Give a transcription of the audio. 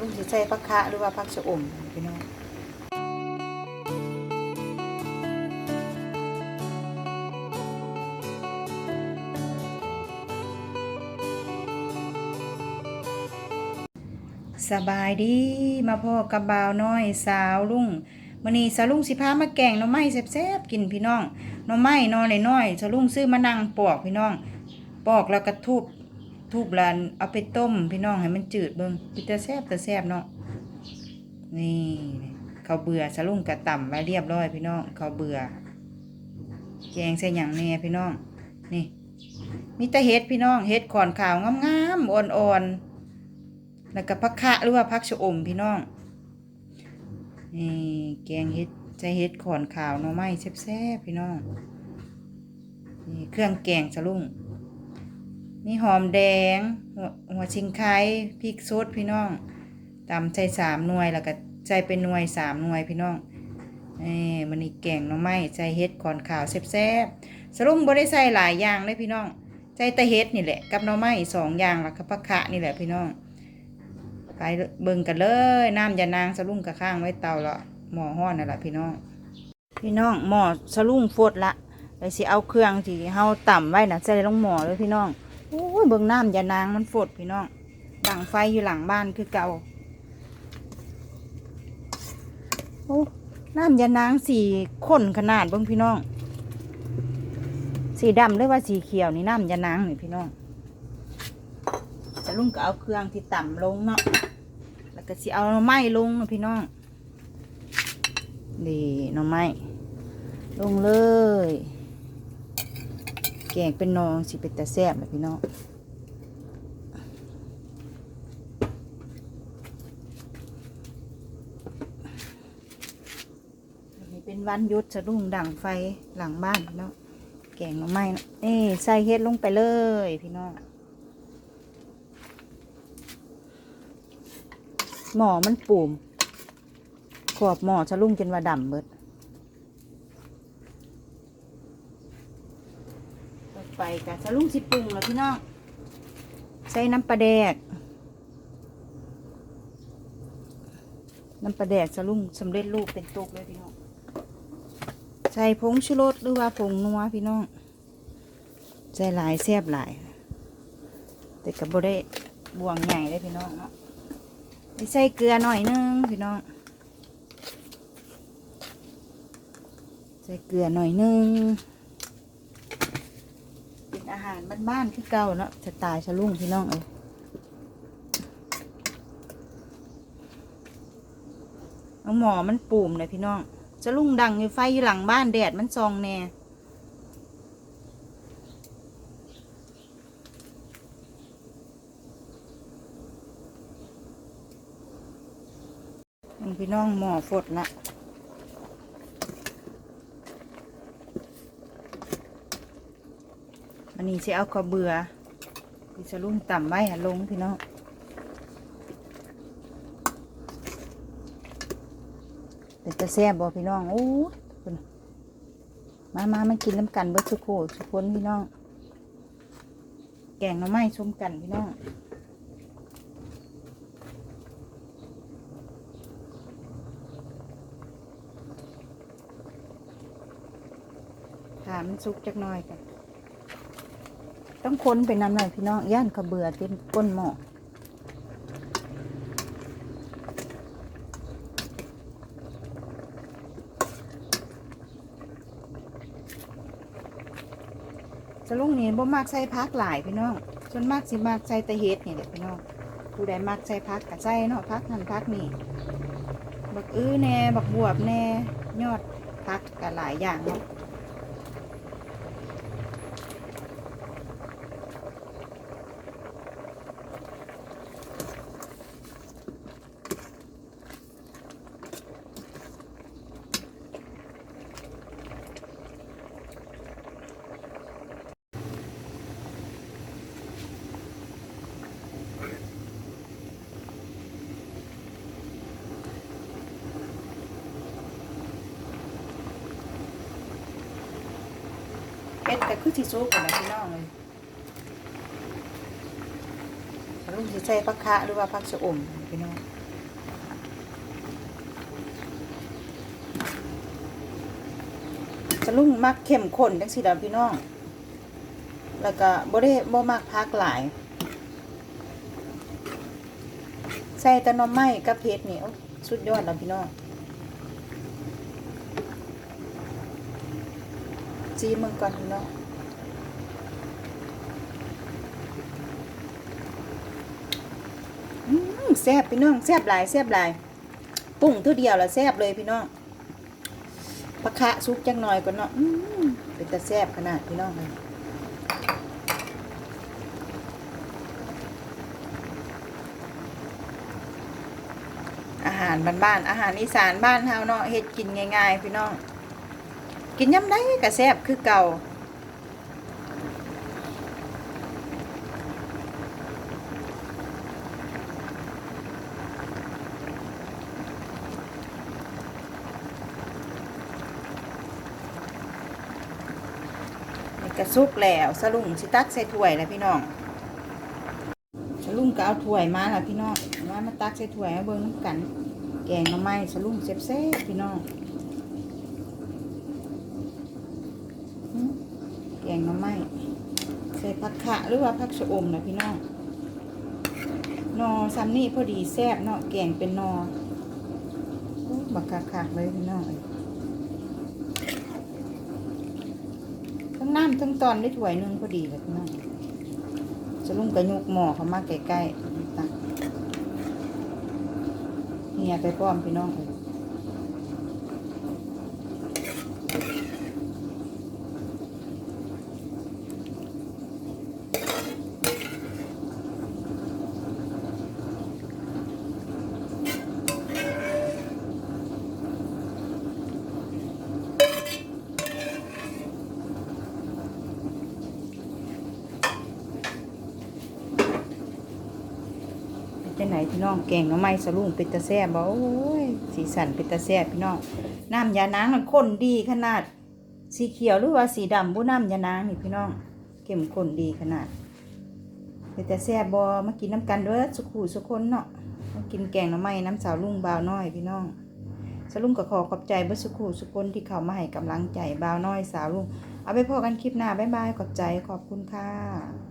ลุงสิใส่ผักคะหรือว่าผักชะอมพี่น้องสบายดีมาพ่อกับบ่าวน้อยสาวลุงมื้อนี้สาวลุงสิพามาแกงหน่อไม้แซ่บๆกินพี่น้องหน่อไม้นอน้อยๆสาวลุงซื้อมานั่งปอกพี่น้อง ปอกแล้วก็ทุบ ทุบล้วเอาไปต้มพี่น้องให้มันจืดเบิ่งสิแต่แซ่บแต่แซบเนาะนี่เขาเบื่อสาวลุงก็ต่ำไว้เรียบร้อยพี่น้องเขาเบื่อ แกงใส่หยังแหน่พี่น้อง นี่มีแต่เห็ดพี่น้องเห็ดขอนขาวงามๆอ่อนๆแล้วก็ผักคะหรือว่าผักชะอมพี่น้องนี่แกงเห็ดใจเห็ดขอนขาวหน่อไม้แซ่บๆพี่น้องนี่เครื่องแกงสะลุ่ง มีหอมแดง หัวหัวชิงไคร้พริกสดพี่น้องตำใส่สามหน่วยแล้วก็ใส่เป็นหน่วยสามหน่วยพี่น้องเอ้มันนี่แกงน่อไม้ใส่เห็ดขอนขาวแซ่บๆสะลุงบ่ได้ใส่หลายอย่างเลยพี่น้องใส่แต่เห็ดนี่แหละกับน่อไม้สองอย่างแล้วก็ผักคะนี่แหละพี่น้องไปเบิ่งกันเลยน้ำยานางสลุงกะข้างไว้เตาละหม้อห้อนนั่นแหละพี่น้อง พี่น้องหม้อสลุงฟดละเลยสิเอาเครื่องที่เฮาต่ำไว้นะใส่ลงหม้อเลยพี่น้อง ยเบิ่งน้ำยานางมันฟดพี่น้องดังไฟอยู่หลังบ้านคือเก่าโอ้น้ำยานางสีข้นขนาดเบิ่งพี่น้อง สีดำหรือว่าสีเขียวนี่น้ำยานางนี่พี่น้องจะลุงก็เอาเครื่องที่ต่ำลงเนาะแล้วก็สิเอาหน่อไม้ลงนะพี่น้องนี่หน่อไม้ลงเลย แกงเป็นนองสิเป็นแต่แซ่บเลยพี่น้องนนี้เป็นวันยุดสะดุ้งดังไฟหลังบ้านพี่น้องแกงหน่อไม้เนาะนี่ใส่เฮ็ดลงไปเลยพี่น้องหมอมันปูมขอบหมอชะลุ่งจนว่าดำเบิดต่อไป กะชะลุ่งสิปรุงแล้วพี่น้องใส่น้ำปลาแดก น้ำปลาแดกชะลุ่งสำเร็จรูปเป็นตุกเลยพี่น้องใส่ผงชูรสหรือว่าผงนัวพี่น้องใส่หลายแซ่บหลาย แต่กับบได้บวงใหญ่เลยพี่น้องเนาะใส่เกลือหน่อยนึงพี่น้อง ใส่เกลือหน่อยนึง หารบ้านๆคือเก่าเนาะจะตายชะลุ่งพี่น้องเอ้ยเอาหมอมันปูมเลยพี่น้องชะลุ่งดังอยู่ไฟอยู่หลังบ้านแดดมันซองแน่พี่น้องหมอฟดละ อันนี้จะเอาข้าเบื่อที่จะลุ่มต่ำไว้ลงพี่น้องเป็นตะแซ่บบ่พี่น้องโอ้มามามากินน้ำกันเบิดสุโขสุคนพี่น้อง แกงหน่อไม้ชมกันพี่น้องถามมันสุกจักหน่อยกัน ต้องค้นไปนำหน่อยพี่น้องย่านขาวเบือเต็มก้นหม้อจะลุงนี่บ่มากใส่พักหลายพี่น้องส่วนมากสิมากใส่แตะเฮ็ดนี่แหละพี่น้องผู้ใดมักใส่พักก็ใส่เนาะพักนั่นพักนี่บักอื้อแน่บักบวบแน่ยอดพักก็หลายอย่างเนาะ เป็ดก็คือสิซุกกันนะพี่น้องเลยลุงสิใส่ผักคะหรือว่าผักชะอมพี่น้องจะลุงมักเข้มข้นจังสีดำพี่น้อง แล้วก็บ่ได้บ่มักพักหลาย ใส่ตะนอมไม้กับเพชรนี่สุดยอดแล้วพี่น้อง จีมึงก่อนพี่น้องอืมแซ่บพี่น้องแซ่บหลายแซ่บหลายปรุงเท่าเดียวล้วแซ่บเลยพี่น้องปลาคะซุกจังหน่อยก่อนเนาะเป็นตาแซ่บขนาดพี่น้องเลยอาหารบ้านๆอาหารอีสานบ้านเฮาเนาะเฮ็ดกินง่ายๆพี่น้อง กินยำได้ก็แซบคือเก่าวกระซุกแล้วสลุงสิตักใส่ถ้วยแล้วพี่น้องสลุงก็เอาถ้วยมาแล้วพี่น้องมามาตักใส่ถ้วยเบิ่งน้ำกัน แกงหน่อไม้สลุงแซ่บๆพี่น้องอื้อแก งหน่อไม้ใส่ผักขะหรือว่าผักชะอมนะพี่น้องนอซัมนี่พอดีแซ่บเนาะแกงเป็นนอบักคักๆเลยพี่น้องทั้งน้ำทั้งตอนได้ถ้วยนึงพอดีเลยพี่น้องจะลุงกระยุกหม้อเขามาใกล้ๆตักเฮียไปพร้อมพี่น้องเอ้ย พี่น้องแกงหน่อไม้สลุงเป็นตาแซ่บบ่โอ้ยสีสันเป็นตาแซ่บพี่น้องน้ำยานางมันข้นดีขนาด สีเขียวหรือว่าสีดำบุน้ำยานางนี่พี่น้องเข้มข้นดีขนาดเป็นต่แซ่บบ่มากินน้ำกันเด้อสุขูสุคนเนาะมากินแกงหน่อไม้น้ำสาวลุงบ่าวน้อยพี่น้องสาวลุงก็ขอขอบใจเบ่สุขูสุคนที่เขามาให้กำลังใจบ่าวน้อยสาวลุงเอาไปพอกันคลิปหน้าบ๊ายบายขอบใจขอบคุณค่ะ